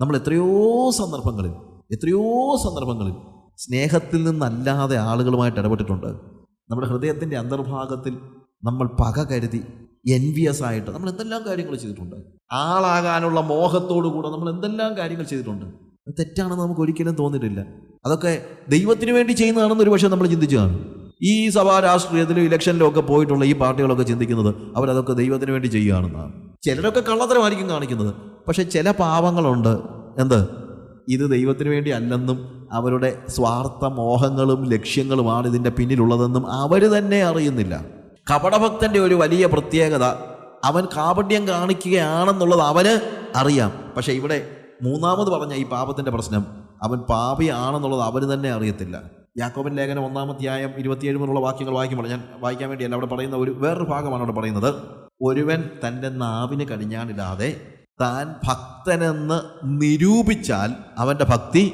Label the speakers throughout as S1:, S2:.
S1: നമ്മൾ എത്രയോ സന്ദർഭങ്ങളിൽ എത്രയോ സന്ദർഭങ്ങളിൽ സ്നേഹത്തിൽ നിന്നല്ലാതെ ആളുകളുമായിട്ട് ഇടപെട്ടിട്ടുണ്ട്. നമ്മുടെ ഹൃദയത്തിന്റെ അന്തർഭാഗത്തിൽ നമ്മൾ പക കരുതി എൻവിയസ് ആയിട്ട് നമ്മൾ എന്തെല്ലാം കാര്യങ്ങൾ ചെയ്തിട്ടുണ്ട്. ആളാകാനുള്ള മോഹത്തോടു കൂടെ നമ്മൾ എന്തെല്ലാം കാര്യങ്ങൾ ചെയ്തിട്ടുണ്ട്. തെറ്റാണെന്ന് നമുക്ക് ഒരിക്കലും തോന്നിയിട്ടില്ല. അതൊക്കെ ദൈവത്തിന് വേണ്ടി ചെയ്യുന്നതാണെന്ന് ഒരു പക്ഷേ നമ്മൾ ചിന്തിച്ചു കാണും. ഈ സഭാ രാഷ്ട്രീയത്തിലും ഇലക്ഷനിലും ഒക്കെ പോയിട്ടുള്ള ഈ പാർട്ടികളൊക്കെ ചിന്തിക്കുന്നത് അവരതൊക്കെ ദൈവത്തിന് വേണ്ടി ചെയ്യുകയാണെന്നാണ്. ചിലരൊക്കെ കള്ളത്തരമായിരിക്കും കാണിക്കുന്നത്. പക്ഷെ ചില പാവങ്ങളുണ്ട് എന്ത്? ഇത് ദൈവത്തിന് വേണ്ടി അല്ലെന്നും അവരുടെ സ്വാർത്ഥ മോഹങ്ങളും ലക്ഷ്യങ്ങളുമാണ് ഇതിന്റെ പിന്നിലുള്ളതെന്നും അവർ തന്നെ അറിയുന്നില്ല. കപടഭക്തന്റെ ഒരു വലിയ പ്രത്യേകത അവൻ കാപട്യം കാണിക്കുകയാണെന്നുള്ളത് അവന് അറിയാം. പക്ഷേ ഇവിടെ മൂന്നാമത് പറഞ്ഞ ഈ പാപത്തിന്റെ പ്രശ്നം അവൻ പാപിയാണെന്നുള്ളത് അവന് തന്നെ അറിയത്തില്ല. യാക്കോബൻ ലേഖനം ഒന്നാമധ്യായം ഇരുപത്തിയേഴ് മുതലുള്ള വാക്യങ്ങൾ വായിക്കുമ്പോൾ ഞാൻ വായിക്കാൻ വേണ്ടിയല്ല അവിടെ പറയുന്ന ഒരു വേറൊരു ഭാഗമാണ് അവിടെ പറയുന്നത്. ഒരുവൻ തന്റെ നാവിന് കടിഞ്ഞാണിടാതെ താൻ ഭക്തനെന്ന് നിരൂപിച്ചാൽ അവന്റെ ഭക്തി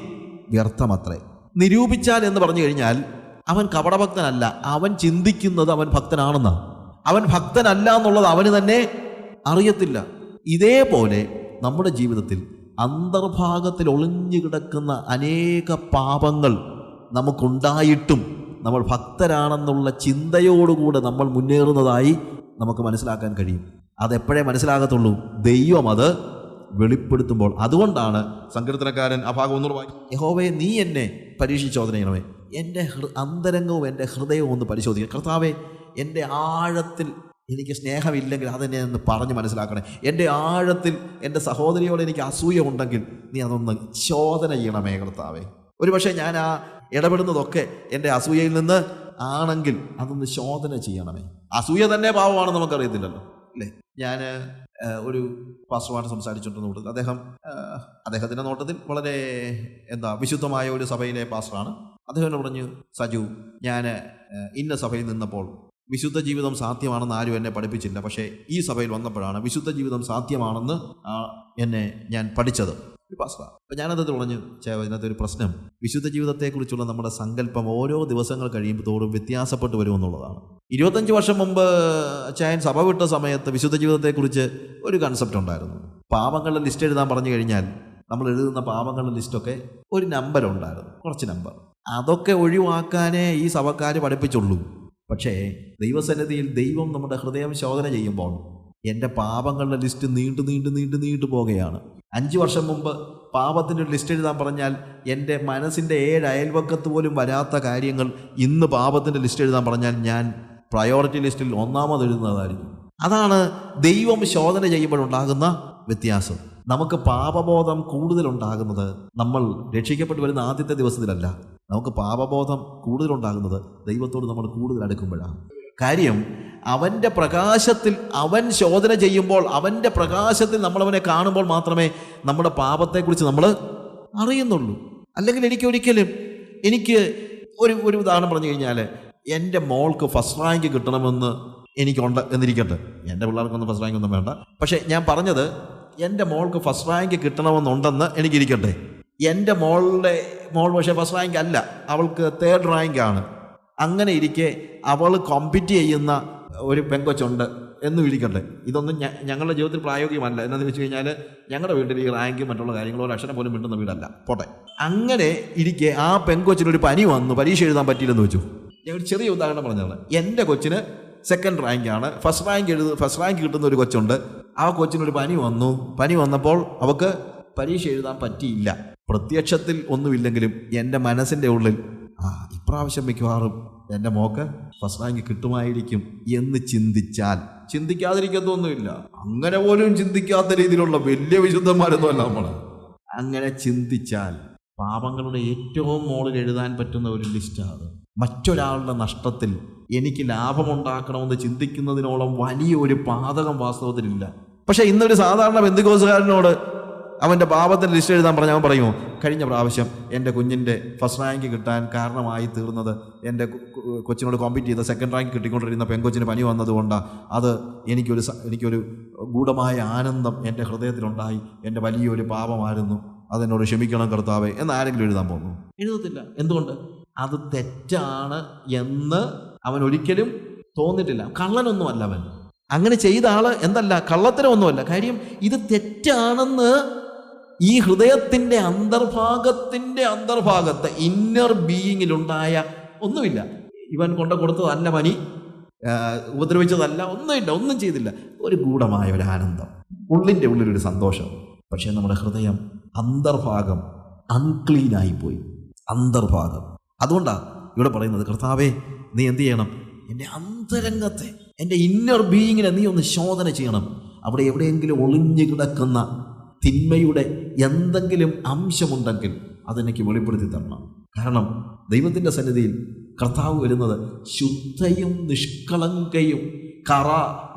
S1: വ്യർത്ഥമത്രേ. നിരൂപിച്ചാൽ എന്ന് പറഞ്ഞു കഴിഞ്ഞാൽ അവൻ കപടഭക്തനല്ല അവൻ ചിന്തിക്കുന്നത് അവൻ ഭക്തനാണെന്നാണ് അവൻ ഭക്തനല്ല എന്നുള്ളത് അവന് തന്നെ അറിയത്തില്ല. ഇതേപോലെ നമ്മുടെ ജീവിതത്തിൽ അന്തർഭാഗത്തിൽ ഒളിഞ്ഞു കിടക്കുന്ന അനേക പാപങ്ങൾ നമുക്കുണ്ടായിട്ടും നമ്മൾ ഭക്തരാണെന്നുള്ള ചിന്തയോടുകൂടെ നമ്മൾ മുന്നേറുന്നതായി നമുക്ക് മനസ്സിലാക്കാൻ കഴിയും. അതെപ്പോഴേ മനസ്സിലാകത്തുള്ളൂ? ദൈവം അത് വെളിപ്പെടുത്തുമ്പോൾ. അതുകൊണ്ടാണ് സങ്കീർത്തനക്കാരൻ ആ ഭാഗം ഒന്നുകൂടെ വായി നീ എന്നെ പരീക്ഷിച്ചോദന ചെയ്യണമേ എന്റെ അന്തരംഗവും എന്റെ ഹൃദയവും ഒന്ന് പരിശോധിക്കുക കർത്താവെ എന്റെ ആഴത്തിൽ എനിക്ക് സ്നേഹമില്ലെങ്കിൽ അതെന്നെ ഒന്ന് പറഞ്ഞ് മനസ്സിലാക്കണേ. എന്റെ ആഴത്തിൽ എന്റെ സഹോദരിയോട് എനിക്ക് അസൂയ ഉണ്ടെങ്കിൽ നീ അതൊന്ന് ചോദന ചെയ്യണമേ കർത്താവേ. ഒരു പക്ഷേ ഞാൻ ആ ഇടപെടുന്നതൊക്കെ എന്റെ അസൂയയിൽ നിന്ന് ആണെങ്കിൽ അതൊന്ന് ശോധന ചെയ്യണമേ. അസൂയ തന്നെ പാവമാണെന്ന് നമുക്കറിയത്തില്ലല്ലോ. അല്ലേ ഞാൻ ഒരു പാസ്റ്ററുമായിട്ട് സംസാരിച്ചിട്ടുണ്ടെന്ന് കൂട്ടത്തിൽ അദ്ദേഹം അദ്ദേഹത്തിന്റെ നോട്ടത്തിൽ വളരെ എന്താ വിശുദ്ധമായ ഒരു സഭയിലെ പാസ്റ്ററാണ്. അദ്ദേഹം പറഞ്ഞു സജു ഞാൻ ഇന്ന സഭയിൽ നിന്നപ്പോൾ വിശുദ്ധ ജീവിതം സാധ്യമാണെന്ന് ആരും എന്നെ പഠിപ്പിച്ചില്ല. പക്ഷേ ഈ സഭയിൽ വന്നപ്പോഴാണ് വിശുദ്ധ ജീവിതം സാധ്യമാണെന്ന് എന്നെ ഞാൻ പഠിച്ചത്. ഒരു പാസ്റ്ററാണ് അപ്പം ഞാനത് ഇതിനകത്ത് ഒരു പ്രശ്നം. വിശുദ്ധ ജീവിതത്തെക്കുറിച്ചുള്ള നമ്മുടെ സങ്കല്പം ഓരോ ദിവസങ്ങൾ കഴിയുമ്പോൾ തോറും വ്യത്യാസപ്പെട്ട് വരുമെന്നുള്ളതാണ്. ഇരുപത്തഞ്ച് വർഷം മുമ്പ് ചായൻ സഭ വിട്ട സമയത്ത് വിശുദ്ധ ജീവിതത്തെക്കുറിച്ച് ഒരു കൺസെപ്റ്റ് ഉണ്ടായിരുന്നു. പാപങ്ങളുടെ ലിസ്റ്റ് എഴുതാൻ പറഞ്ഞു കഴിഞ്ഞാൽ നമ്മൾ എഴുതുന്ന പാപങ്ങളുടെ ലിസ്റ്റൊക്കെ ഒരു നമ്പർ ഉണ്ടായിരുന്നു. കുറച്ച് നമ്പർ അതൊക്കെ ഒഴിവാക്കാനേ ഈ സഭക്കാർ പഠിപ്പിച്ചുള്ളൂ. പക്ഷേ ദൈവസന്നിധിയിൽ ദൈവം നമ്മുടെ ഹൃദയം ശോധന ചെയ്യുമ്പോൾ എന്റെ പാപങ്ങളുടെ ലിസ്റ്റ് നീണ്ടു നീണ്ടു നീണ്ടു നീണ്ടു പോകുകയാണ് അഞ്ച് വർഷം മുമ്പ് പാപത്തിന്റെ ഒരു ലിസ്റ്റ് എഴുതാൻ പറഞ്ഞാൽ എന്റെ മനസ്സിന്റെ ഏഴ് അയൽവക്കത്ത് പോലും വരാത്ത കാര്യങ്ങൾ ഇന്ന് പാപത്തിന്റെ ലിസ്റ്റ് എഴുതാൻ പറഞ്ഞാൽ ഞാൻ പ്രയോറിറ്റി ലിസ്റ്റിൽ ഒന്നാമത് എഴുതുന്നതായിരിക്കും. അതാണ് ദൈവം ശോധന ചെയ്യുമ്പോഴുണ്ടാകുന്ന വ്യത്യാസം. നമുക്ക് പാപബോധം കൂടുതലുണ്ടാകുന്നത് നമ്മൾ രക്ഷിക്കപ്പെട്ട് വരുന്ന ആദ്യത്തെ ദിവസത്തിലല്ല. നമുക്ക് പാപബോധം കൂടുതലുണ്ടാകുന്നത് ദൈവത്തോട് നമ്മൾ കൂടുതൽ അടുക്കുമ്പോഴാണ്. കാര്യം അവന്റെ പ്രകാശത്തിൽ അവൻ ശോധന ചെയ്യുമ്പോൾ അവന്റെ പ്രകാശത്തിൽ നമ്മളവനെ കാണുമ്പോൾ മാത്രമേ നമ്മുടെ പാപത്തെക്കുറിച്ച് നമ്മൾ അറിയുന്നുള്ളൂ. അല്ലെങ്കിൽ എനിക്ക് ഒരിക്കലും എനിക്ക് ഒരു ഒരു ഉദാഹരണം പറഞ്ഞു കഴിഞ്ഞാൽ എന്റെ മോൾക്ക് ഫസ്റ്റ് റാങ്ക് കിട്ടണമെന്ന് എനിക്കുണ്ട് എന്നിരിക്കട്ടെ. എന്റെ പിള്ളേർക്കൊന്നും ഫസ്റ്റ് റാങ്ക് ഒന്നും വേണ്ട. പക്ഷേ ഞാൻ പറഞ്ഞത് എന്റെ മോൾക്ക് ഫസ്റ്റ് റാങ്ക് കിട്ടണമെന്നുണ്ടെന്ന് എനിക്കിരിക്കട്ടെ. എന്റെ മോളുടെ മോൾ പക്ഷേ ഫസ്റ്റ് റാങ്ക് അല്ല. അവൾക്ക് തേർഡ് റാങ്ക് ആണ്. അങ്ങനെ ഇരിക്കെ അവൾ കോമ്പീറ്റ് ചെയ്യുന്ന ഒരു പെങ്കൊച്ചുണ്ട് എന്ന് ഇരിക്കട്ടെ ഇതൊന്നും ഞങ്ങളുടെ ജീവിതത്തിൽ പ്രായോഗികമല്ല. എന്നു വെച്ച് കഴിഞ്ഞാൽ ഞങ്ങളുടെ വീട്ടിൽ ഈ റാങ്കും മറ്റുള്ള കാര്യങ്ങളോ ഒരു അക്ഷരം പോലും മിണ്ടുന്ന വീടല്ല. പോട്ടെ. അങ്ങനെ ഇരിക്കെ ആ പെങ്കൊച്ചിനൊരു പനി വന്നു. പരീക്ഷ എഴുതാൻ പറ്റിയില്ലെന്ന് വെച്ചു ഒരു ചെറിയ ഉദാഹരണം പറഞ്ഞതാണ്. എന്റെ കൊച്ചിന് സെക്കൻഡ് റാങ്കാണ് ഫസ്റ്റ് റാങ്ക് എഴുതു ഫസ്റ്റ് റാങ്ക് കിട്ടുന്ന ഒരു കൊച്ചുണ്ട്. ആ കൊച്ചിനൊരു പനി വന്നു. പനി വന്നപ്പോൾ അവൾക്ക് പരീക്ഷ എഴുതാൻ പറ്റിയില്ല. പ്രത്യക്ഷത്തിൽ ഒന്നുമില്ലെങ്കിലും എന്റെ മനസ്സിന്റെ ഉള്ളിൽ ആ ഇപ്രാവശ്യം മിക്കവാറും എന്റെ മോക്ക് ഫസ്റ്റ് റാങ്ക് കിട്ടുമായിരിക്കും എന്ന് ചിന്തിച്ചാൽ ചിന്തിക്കാതിരിക്കത്തൊന്നുമില്ല അങ്ങനെ പോലും ചിന്തിക്കാത്ത രീതിയിലുള്ള വലിയ വിശുദ്ധന്മാരൊന്നും അല്ല നമ്മൾ അങ്ങനെ ചിന്തിച്ചാൽ പാപങ്ങളുടെ ഏറ്റവും മുകളിൽ എഴുതാൻ പറ്റുന്ന ഒരു ലിസ്റ്റാണ് മറ്റൊരാളുടെ നഷ്ടത്തിൽ എനിക്ക് ലാഭമുണ്ടാക്കണമെന്ന് ചിന്തിക്കുന്നതിനോളം വലിയൊരു പാതകം വാസ്തവത്തിലില്ല. പക്ഷേ ഇന്നൊരു സാധാരണ ബന്ധുക്കോസുകാരനോട് അവന്റെ പാപത്തിന്റെ ലിസ്റ്റ് എഴുതാൻ പറഞ്ഞ അവൻ പറയുമോ കഴിഞ്ഞ പ്രാവശ്യം എന്റെ കുഞ്ഞിന്റെ ഫസ്റ്റ് റാങ്ക് കിട്ടാൻ കാരണമായി തീർന്നത് എന്റെ കൊച്ചിനോട് കോമ്പീറ്റ് ചെയ്ത സെക്കൻഡ് റാങ്ക് കിട്ടിക്കൊണ്ടിരുന്ന പെൺകൊച്ചിന് പനി വന്നതുകൊണ്ടാണ് അത് എനിക്കൊരു എനിക്കൊരു ഗൂഢമായ ആനന്ദം എന്റെ ഹൃദയത്തിലുണ്ടായി. എന്റെ വലിയൊരു പാപമായിരുന്നു. അതെന്നോട് ക്ഷമിക്കണം കർത്താവേ. എന്ന് ആരെങ്കിലും എഴുതാൻ പോകുന്നു. എഴുതത്തില്ല. എന്തുകൊണ്ട്? അത് തെറ്റാണ് എന്ന് അവൻ ഒരിക്കലും തോന്നിട്ടില്ല കള്ളനൊന്നുമല്ല അവൻ. അങ്ങനെ ചെയ്ത ആൾ എന്തല്ല? കള്ളത്തരമൊന്നുമല്ല. കാര്യം ഇത് തെറ്റാണെന്ന് ഈ ഹൃദയത്തിന്റെ അന്തർഭാഗത്തിന്റെ അന്തർഭാഗത്ത് ഇന്നർ ബീയിങ്ങിലുണ്ടായ ഒന്നുമില്ല. ഇവൻ കൊണ്ട കൊടുത്തതല്ല പനി ഉപദ്രവിച്ചതല്ല ഒന്നുമില്ല ഒന്നും ചെയ്തില്ല. ഒരു ഗൂഢമായ ഒരു ആനന്ദം. ഉള്ളിന്റെ ഉള്ളിലൊരു സന്തോഷം. പക്ഷേ നമ്മുടെ ഹൃദയം അന്തർഭാഗം അൺക്ലീനായി പോയി അന്തർഭാഗം. അതുകൊണ്ടാണ് ഇവിടെ പറയുന്നത് കർത്താവേ നീ എന്ത് ചെയ്യണം? എന്റെ അന്തരംഗത്തെ എന്റെ ഇന്നർ ബീയിങ്ങിനെ നീ ഒന്ന് ശോധന ചെയ്യണം. അവിടെ എവിടെയെങ്കിലും ഒളിഞ്ഞു കിടക്കുന്ന തിന്മയുടെ എന്തെങ്കിലും അംശമുണ്ടെങ്കിൽ അതെനിക്ക് വെളിപ്പെടുത്തി തരണം. കാരണം ദൈവത്തിന്റെ സന്നിധിയിൽ കർത്താവ് വരുന്നത് ശുദ്ധയും നിഷ്കളങ്കയും കറ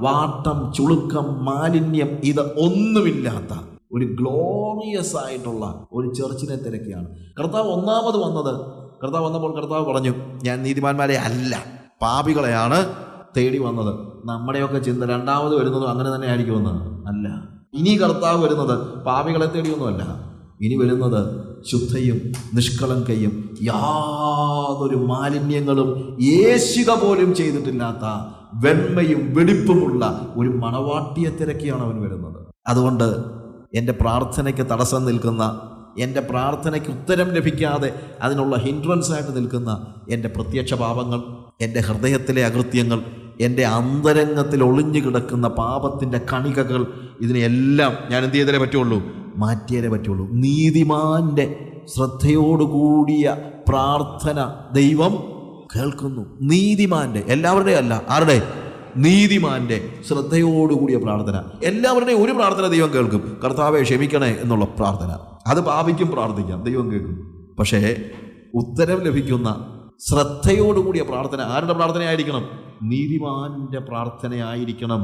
S1: വാട്ടം ചുളുക്കം മാലിന്യം ഇത് ഒന്നുമില്ലാത്ത ഒരു ഗ്ലോറിയസ് ആയിട്ടുള്ള ഒരു ചെർച്ചിനെ തിരക്കിയാണ്. കർത്താവ് ഒന്നാമത് വന്നത് കർത്താവ് വന്നപ്പോൾ കർത്താവ് പറഞ്ഞു ഞാൻ നീതിമാന്മാരെ അല്ല പാപികളെയാണ് തേടി വന്നത്. നമ്മുടെയൊക്കെ ചിന്ത രണ്ടാമത് വരുന്നതും അങ്ങനെ തന്നെ ആയിരിക്കുമെന്ന് അല്ല. ഇനി കർത്താവ് വരുന്നത് പാവികളെ തേടിയൊന്നുമല്ല. ഇനി വരുന്നത് ശുദ്ധയും നിഷ്കളങ്കയും യാതൊരു മാലിന്യങ്ങളും യേശുക പോലും ചെയ്തിട്ടില്ലാത്ത വെണ്മയും വെടിപ്പുമുള്ള ഒരു മണവാട്ടിയെ തിരക്കിയാണ് അവൻ വരുന്നത്. അതുകൊണ്ട് എന്റെ പ്രാർത്ഥനയ്ക്ക് തടസ്സം നിൽക്കുന്ന എന്റെ പ്രാർത്ഥനയ്ക്ക് ഉത്തരം ലഭിക്കാതെ അതിനുള്ള ഹിൻഡ്രൻസ് ആയിട്ട് നിൽക്കുന്ന എന്റെ പ്രത്യക്ഷ പാപങ്ങൾ എന്റെ ഹൃദയത്തിലെ അകൃത്യങ്ങൾ എന്റെ അന്തരംഗത്തിൽ ഒളിഞ്ഞു കിടക്കുന്ന പാപത്തിന്റെ കണികകൾ ഇതിനെയെല്ലാം ഞാൻ എന്ത് ചെയ്തേ പറ്റുള്ളൂ? മാറ്റിയാലേ പറ്റുള്ളൂ. നീതിമാന്റെ ശ്രദ്ധയോടുകൂടിയ പ്രാർത്ഥന ദൈവം കേൾക്കുന്നു. നീതിമാന്റെ എല്ലാവരുടെ അല്ല. ആരുടെ? നീതിമാന്റെ ശ്രദ്ധയോടുകൂടിയ പ്രാർത്ഥന. എല്ലാവരുടെയും ഒരു പ്രാർത്ഥന ദൈവം കേൾക്കും. കർത്താവെ ക്ഷമിക്കണേ എന്നുള്ള പ്രാർത്ഥന. അത് പാപിക്കും പ്രാർത്ഥിക്കാം. ദൈവം കേൾക്കും. പക്ഷേ ഉത്തരം ലഭിക്കുന്ന ശ്രദ്ധയോടുകൂടിയ പ്രാർത്ഥന. ആരുടെ പ്രാർത്ഥനയായിരിക്കണം? നീതിമാന്റെ പ്രാർത്ഥനയായിരിക്കണം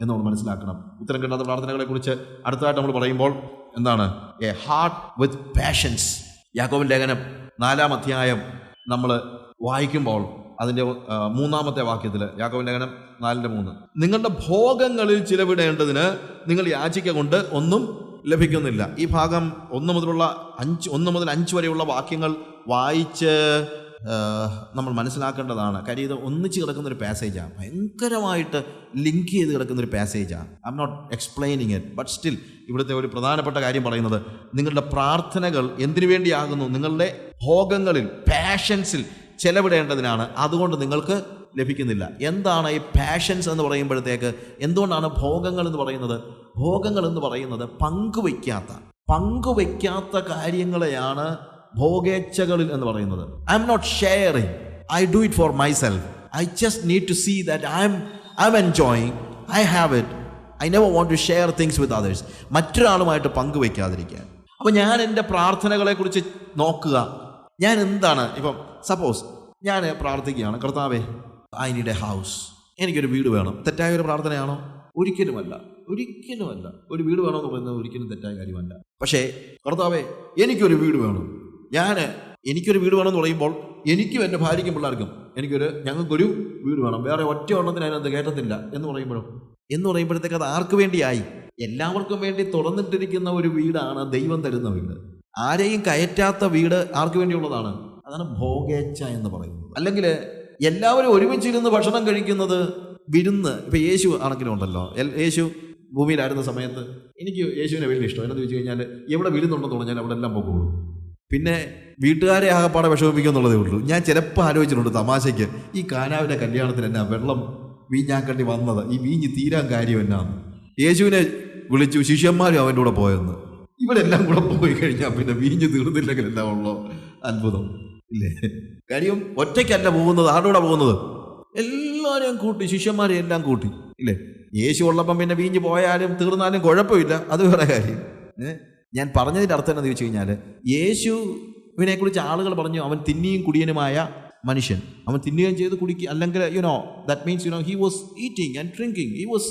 S1: എന്ന് നമ്മൾ മനസ്സിലാക്കണം. ഉത്തരം കിട്ടാത്ത പ്രാർത്ഥനകളെ കുറിച്ച് അടുത്തതായിട്ട് നമ്മൾ പറയുമ്പോൾ എന്താണ്? എ ഹാർട്ട് വിത്ത് പാഷൻസ് യാക്കോബിൻ ലേഖനം നാലാം അധ്യായം നമ്മൾ വായിക്കുമ്പോൾ അതിന്റെ മൂന്നാമത്തെ വാക്യത്തിൽ യാക്കോബിൻ ലേഖനം നാലിന്റെ മൂന്ന്. നിങ്ങളുടെ ഭോഗങ്ങളിൽ ചിലവിടേണ്ടതിന് നിങ്ങൾ യാചിക്ക കൊണ്ട് ഒന്നും ലഭിക്കുന്നില്ല. ഈ ഭാഗം ഒന്ന് മുതലുള്ള അഞ്ച് ഒന്ന് മുതൽ അഞ്ച് വരെയുള്ള വാക്യങ്ങൾ വായിച്ച് നമ്മൾ മനസ്സിലാക്കേണ്ടതാണ്. കാര്യം ഇത് ഒന്നിച്ച് കിടക്കുന്ന ഒരു പാസേജാണ് ഭയങ്കരമായിട്ട് ലിങ്ക് ചെയ്ത് കിടക്കുന്ന ഒരു പാസേജാണ് I'm not explaining it but still ഇവിടുത്തെ ഒരു പ്രധാനപ്പെട്ട കാര്യം പറയുന്നത് നിങ്ങളുടെ പ്രാർത്ഥനകൾ എന്തിനു വേണ്ടിയാകുന്നു? നിങ്ങളുടെ ഭോഗങ്ങളിൽ പാഷൻസിൽ ചെലവിടേണ്ടതിനാണ്. അതുകൊണ്ട് നിങ്ങൾക്ക് ലഭിക്കുന്നില്ല. എന്താണ് ഈ പാഷൻസ് എന്ന് പറയുമ്പോഴത്തേക്ക് എന്തുകൊണ്ടാണ് ഭോഗങ്ങൾ എന്ന് പറയുന്നത്? ഭോഗങ്ങൾ എന്ന് പറയുന്നത് പങ്കുവയ്ക്കാത്ത പങ്കുവയ്ക്കാത്ത കാര്യങ്ങളെയാണ് ഭോഗേച്ഛകളിൽ എന്ന് പറയുന്നത്. I'm not sharing I do it for myself I just need to see that I'm I'm enjoying I have it I never want to share things with others മറ്റൊരാളുമായിട്ട് പങ്കുവയ്ക്കാതിരിക്കാൻ അപ്പോൾ ഞാൻ എന്റെ പ്രാർത്ഥനകളെക്കുറിച്ച് നോക്കുക. ഞാൻ എന്താണ് ഇപ്പം സപ്പോസ് ഞാൻ പ്രാർത്ഥിക്കുകയാണ് കർത്താവേ ഐ നീഡ് എ ഹൗസ് എനിക്കൊരു വീട് വേണം. തെറ്റായ ഒരു പ്രാർത്ഥനയാണോ? ഒരിക്കലുമല്ല. ഒരിക്കലുമല്ല. ഒരു വീട് വേണമെന്ന് പറയുന്നത് ഒരിക്കലും തെറ്റായ കാര്യമല്ല. പക്ഷേ കർത്താവേ എനിക്കൊരു വീട് വേണം. ഞാൻ എനിക്കൊരു വീട് വേണമെന്ന് പറയുമ്പോൾ എനിക്കും എന്റെ ഭാര്യയ്ക്കും പിള്ളേർക്കും എനിക്കൊരു ഞങ്ങൾക്കൊരു വീട് വേണം. വേറെ ഒറ്റ എണ്ണത്തിന് അതിനകത്ത് കയറ്റത്തില്ല എന്ന് പറയുമ്പോഴും. എന്ന് പറയുമ്പോഴത്തേക്ക് അത് ആർക്ക് വേണ്ടിയായി? എല്ലാവർക്കും വേണ്ടി തുറന്നിട്ടിരിക്കുന്ന ഒരു വീടാണ് ദൈവം തരുന്ന വീട്. ആരെയും കയറ്റാത്ത വീട് ആർക്ക് വേണ്ടിയുള്ളതാണ്? അതാണ് ഭോഗേച്ഛ എന്ന് പറയുന്നത്. അല്ലെങ്കിൽ എല്ലാവരും ഒരുമിച്ചിരുന്ന് ഭക്ഷണം കഴിക്കുന്നത് വിരുന്ന്. ഇപ്പം യേശു ആണെങ്കിലും ഉണ്ടല്ലോ യേശു ഭൂമിയിലായിരുന്ന സമയത്ത് എനിക്ക് യേശുവിനെ വലിയ ഇഷ്ടം. എന്നു ചോദിച്ചു കഴിഞ്ഞാൽ എവിടെ വിരുന്നുണ്ടെന്ന് പറഞ്ഞാൽ അവിടെ എല്ലാം പോകുള്ളൂ പിന്നെ വീട്ടുകാരെ ആകപ്പാടെ വിഷമിപ്പിക്കുന്നുള്ളതേ ഉള്ളൂ. ഞാൻ ചിലപ്പോൾ ആലോചിച്ചിട്ടുണ്ട് തമാശയ്ക്ക് ഈ കാനാവിന്റെ കല്യാണത്തിന് എന്നാ വെള്ളം വീഞ്ഞാക്കണ്ടി വന്നത്? ഈ വീഞ്ഞ് തീരാൻ കാര്യം എന്നാന്ന്? യേശുവിനെ വിളിച്ചു ശിഷ്യന്മാരും അവന്റെ കൂടെ പോയെന്ന്. ഇവരെല്ലാം കൂടെ പോയി കഴിഞ്ഞാൽ പിന്നെ വീഞ്ഞ് തീർന്നില്ലെങ്കിൽ എന്താ ഉള്ളോ? അത്ഭുതം. ഇല്ലേ? കാര്യം ഒറ്റയ്ക്കല്ല പോകുന്നത്. ആരുടെ പോകുന്നത്? എല്ലാവരെയും കൂട്ടി ശിഷ്യന്മാരെ എല്ലാം കൂട്ടി. ഇല്ലേ? യേശു ഉള്ളപ്പം പിന്നെ വീഞ്ഞ് പോയാലും തീർന്നാലും കുഴപ്പമില്ല. അത് വേറെ കാര്യം. ഏ? ഞാൻ പറഞ്ഞതിന്റെ അർത്ഥം എന്താണെന്ന് ചോദിച്ചു കഴിഞ്ഞാൽ യേശുവിനെക്കുറിച്ച് ആളുകൾ പറഞ്ഞു അവൻ തിന്നിയും കുടിയനുമായ മനുഷ്യൻ. അവൻ തിന്നുകയും ചെയ്ത് കുടിക്കുക അല്ലെങ്കിൽ you know that means you know he was eating and drinking he was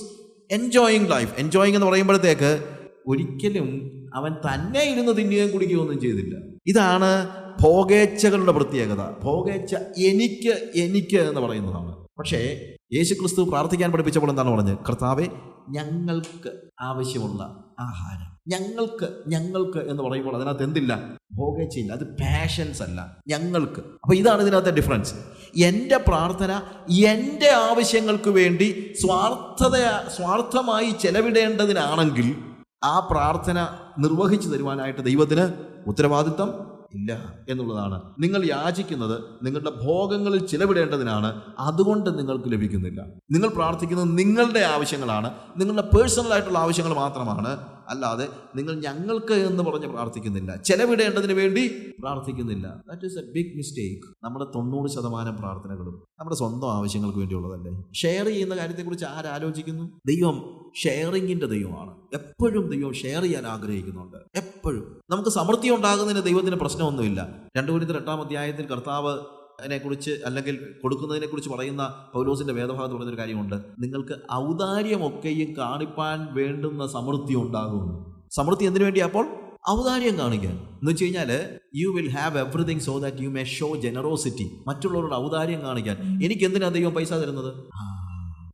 S1: enjoying life enjoying എന്ന് പറയുമ്പോഴത്തേക്ക് ഒരിക്കലും അവൻ തന്നെ ഇരുന്ന് തിന്നുകയും കുടിക്കുകയും ഒന്നും ചെയ്തില്ല. ഇതാണ് ഭോഗേച്ഛകളുടെ പ്രത്യേകത. ഭോഗേച്ഛ എനിക്ക് എനിക്ക് എന്ന് പറയുന്നതാണ്. പക്ഷേ യേശു ക്രിസ്തു പ്രാർത്ഥിക്കാൻ പഠിപ്പിച്ചപ്പോൾ എന്താണ് പറഞ്ഞത്? കർത്താവെ ഞങ്ങൾക്ക് ആവശ്യമുള്ള ആഹാരം. ഞങ്ങൾക്ക് ഞങ്ങൾക്ക് എന്ന് പറയുമ്പോൾ അതിനകത്ത് എന്തില്ല? ഭോഗേച്ചയില്ല അത് പാഷൻസ് അല്ല. ഞങ്ങൾക്ക്. അപ്പൊ ഇതാണ് ഇതിനകത്തെ ഡിഫറൻസ് എന്റെ പ്രാർത്ഥന എന്റെ ആവശ്യങ്ങൾക്ക് വേണ്ടി സ്വാർത്ഥത സ്വാർത്ഥമായി ചെലവിടേണ്ടതിനാണെങ്കിൽ ആ പ്രാർത്ഥന നിർവഹിച്ചു തരുവാനായിട്ട് ദൈവത്തിന് ഉത്തരവാദിത്വം ഇല്ല എന്നുള്ളതാണ്. നിങ്ങൾ യാചിക്കുന്നത് നിങ്ങളുടെ ഭോഗങ്ങളിൽ ചിലവിടേണ്ടതിനാണ്. അതുകൊണ്ട് നിങ്ങൾക്ക് ലഭിക്കുന്നില്ല. നിങ്ങൾ പ്രാർത്ഥിക്കുന്നത് നിങ്ങളുടെ ആവശ്യങ്ങളാണ്. നിങ്ങളുടെ പേഴ്സണൽ ആയിട്ടുള്ള ആവശ്യങ്ങൾ മാത്രമാണ്. അല്ലാതെ നിങ്ങൾ ഞങ്ങൾക്ക് എന്ന് പറഞ്ഞ് പ്രാർത്ഥിക്കുന്നില്ല. ചെലവിടേണ്ടതിന് വേണ്ടി പ്രാർത്ഥിക്കുന്നില്ല. That is a big mistake നമ്മുടെ തൊണ്ണൂറ് ശതമാനം പ്രാർത്ഥനകളും നമ്മുടെ സ്വന്തം ആവശ്യങ്ങൾക്ക് വേണ്ടിയുള്ളതല്ലേ? ഷെയർ ചെയ്യുന്ന കാര്യത്തെക്കുറിച്ച് ആരാലോചിക്കുന്നു ദൈവം ഷെയറിങ്ങിന്റെ ദൈവമാണ്. എപ്പോഴും ദൈവം ഷെയർ ചെയ്യാൻ ആഗ്രഹിക്കുന്നുണ്ട്. എപ്പോഴും. നമുക്ക് സമൃദ്ധി ഉണ്ടാകുന്നതിന് ദൈവത്തിന് പ്രശ്നമൊന്നുമില്ല. രണ്ടു കുരിന്തർ എട്ടാം അധ്യായത്തിൽ കർത്താവ് അതിനെക്കുറിച്ച് അല്ലെങ്കിൽ കൊടുക്കുന്നതിനെ കുറിച്ച് പറയുന്ന പൗലോസിന്റെ വേദഭാഗത്ത് പറയുന്നൊരു കാര്യമുണ്ട്. നിങ്ങൾക്ക് ഔദാര്യമൊക്കെയും കാണിപ്പാൻ വേണ്ടുന്ന സമൃദ്ധി ഉണ്ടാകും സമൃദ്ധി എന്തിനു വേണ്ടി അപ്പോൾ? ഔദാര്യം കാണിക്കാൻ. എന്ന് വെച്ച് കഴിഞ്ഞാൽ you will have everything so that you may show generosity മറ്റുള്ളവരുടെ ഔദാര്യം കാണിക്കാൻ. എനിക്ക് എന്തിനാ ദൈവം പൈസ തരുന്നത്?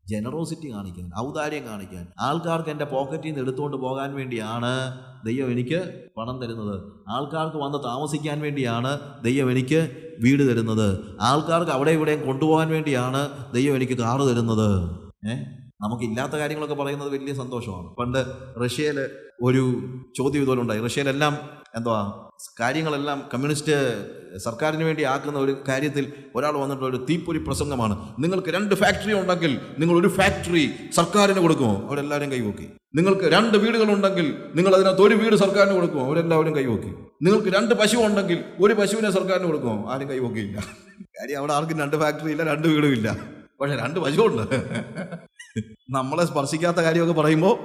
S1: ജനറോസിറ്റി കാണിക്കാൻ ഔദാര്യം കാണിക്കാൻ ആൾക്കാർക്ക് എന്റെ പോക്കറ്റിൽ നിന്ന് എടുത്തുകൊണ്ട് പോകാൻ വേണ്ടിയാണ് ദൈവം എനിക്ക് പണം തരുന്നത്. ആൾക്കാർക്ക് വന്ന് താമസിക്കാൻ വേണ്ടിയാണ് ദൈവം എനിക്ക് വീട് തരുന്നത്. ആൾക്കാർക്ക് അവിടെ ഇവിടെയും കൊണ്ടുപോകാൻ വേണ്ടിയാണ് ദൈവം എനിക്ക് കാറ് തരുന്നത്. ഏ? നമുക്കില്ലാത്ത കാര്യങ്ങളൊക്കെ പറയുന്നത് വലിയ സന്തോഷമാണ്. പണ്ട് റഷ്യയിൽ ഒരു ചോദ്യം ഇതുപോലെ ഉണ്ടായി റഷ്യയിലെല്ലാം എന്തുവാ കാര്യങ്ങളെല്ലാം കമ്മ്യൂണിസ്റ്റ് സർക്കാരിന് വേണ്ടി ആക്കുന്ന ഒരു കാര്യത്തിൽ ഒരാൾ വന്നിട്ട് ഒരു തീപ്പൊരി പ്രസംഗമാണ്. നിങ്ങൾക്ക് രണ്ട് ഫാക്ടറി ഉണ്ടെങ്കിൽ നിങ്ങൾ ഒരു ഫാക്ടറി സർക്കാരിന് കൊടുക്കുമോ? അവരെല്ലാവരും കൈവോക്കി. നിങ്ങൾക്ക് രണ്ട് വീടുകളുണ്ടെങ്കിൽ നിങ്ങൾ അതിനകത്ത് ഒരു വീട് സർക്കാരിന് കൊടുക്കുമോ? അവരെല്ലാവരും കൈവോക്കി. നിങ്ങൾക്ക് രണ്ട് പശു ഉണ്ടെങ്കിൽ ഒരു പശുവിനെ സർക്കാരിന് കൊടുക്കുമോ? ആരും കൈവോക്കിയില്ല. കാര്യം അവിടെ ആർക്കും രണ്ട് ഫാക്ടറി ഇല്ല രണ്ട് വീടും ഇല്ല. പക്ഷെ രണ്ട് വശമുണ്ട് നമ്മളെ സ്പർശിക്കാത്ത കാര്യമൊക്കെ പറയുമ്പോൾ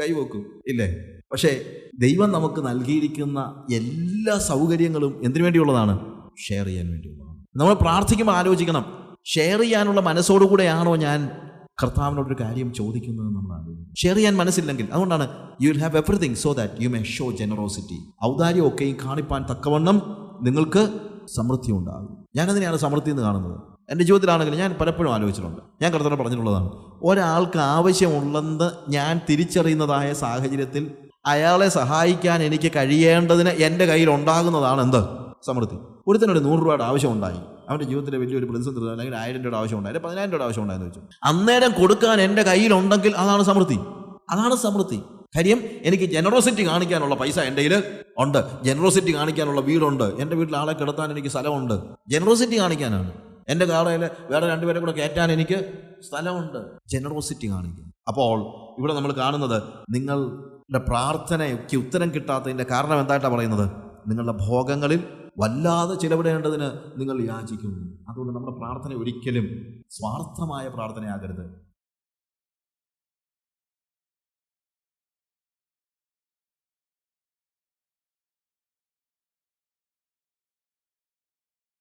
S1: കൈവെക്കും ഇല്ലേ? പക്ഷേ ദൈവം നമുക്ക് നൽകിയിരിക്കുന്ന എല്ലാ സൗകര്യങ്ങളും എന്തിനു വേണ്ടിയുള്ളതാണ്? ഷെയർ ചെയ്യാൻ വേണ്ടിയുള്ളതാണ്. നമ്മൾ പ്രാർത്ഥിക്കുമ്പോൾ ആലോചിക്കണം. ഷെയർ ചെയ്യാനുള്ള മനസ്സോടുകൂടെയാണോ ഞാൻ കർത്താവിനോടൊരു കാര്യം ചോദിക്കുന്നത് നമ്മൾ ആലോചിക്കും ഷെയർ ചെയ്യാൻ മനസ്സില്ലെങ്കിൽ അതുകൊണ്ടാണ് you will have everything so that you may show generosity ഔദാര്യമൊക്കെയും കാണിപ്പാൻ തക്കവണ്ണം നിങ്ങൾക്ക് സമൃദ്ധി ഉണ്ടാകും ഞാനതിനെയാണ് സമൃദ്ധി എന്ന് കാണുന്നത്? എന്റെ ജീവിതത്തിലാണെങ്കിലും ഞാൻ പലപ്പോഴും ആലോചിച്ചിട്ടുണ്ട്. ഞാൻ കർത്താവ് പറഞ്ഞിട്ടുള്ളതാണ് ഒരാൾക്ക് ആവശ്യമുള്ളെന്ന് ഞാൻ തിരിച്ചറിയുന്നതായ സാഹചര്യത്തിൽ അയാളെ സഹായിക്കാൻ എനിക്ക് കഴിയേണ്ടതിന് എന്റെ കയ്യിൽ ഉണ്ടാകുന്നതാണ് എന്ത്? സമൃദ്ധി. ഒരുത്തനൊരു നൂറ് രൂപയുടെ ആവശ്യമുണ്ടായി. അവന്റെ ജീവിതത്തിലെ വലിയൊരു പ്രതിസന്ധി അല്ലെങ്കിൽ ആയിരം രൂപയുടെ ആവശ്യമുണ്ടായി. പതിനായിരം രൂപയുടെ ആവശ്യം ഉണ്ടായെന്ന് വെച്ചു അന്നേരം കൊടുക്കാൻ എന്റെ കയ്യിലുണ്ടെങ്കിൽ അതാണ് സമൃദ്ധി. അതാണ് സമൃദ്ധി. കാര്യം എനിക്ക് ജനറോസിറ്റി കാണിക്കാനുള്ള പൈസ എന്റെ കയ്യിൽ ഉണ്ട്. ജനറോസിറ്റി കാണിക്കാനുള്ള വീടുണ്ട്. എന്റെ വീട്ടിൽ ആളെ കിടത്താൻ എനിക്ക് സ്ഥലമുണ്ട്. ജനറോസിറ്റി കാണിക്കാനാണ്. എന്റെ കാറയിൽ വേറെ രണ്ടുപേരെ കൂടെ കയറ്റാൻ എനിക്ക് സ്ഥലമുണ്ട്. ജനറോസിറ്റി കാണിക്കും. അപ്പോൾ ഇവിടെ നമ്മൾ കാണുന്നത് നിങ്ങളുടെ പ്രാർത്ഥനയ്ക്ക് ഉത്തരം കിട്ടാത്തതിന്റെ കാരണം എന്തായിട്ടാണ് പറയുന്നത്? നിങ്ങളുടെ ഭോഗങ്ങളിൽ വല്ലാതെ ചിലവിടേണ്ടതിന് നിങ്ങൾ യാചിക്കുന്നു. അതുകൊണ്ട് നമ്മുടെ പ്രാർത്ഥന ഒരിക്കലും സ്വാർത്ഥമായ പ്രാർത്ഥനയാകരുത്.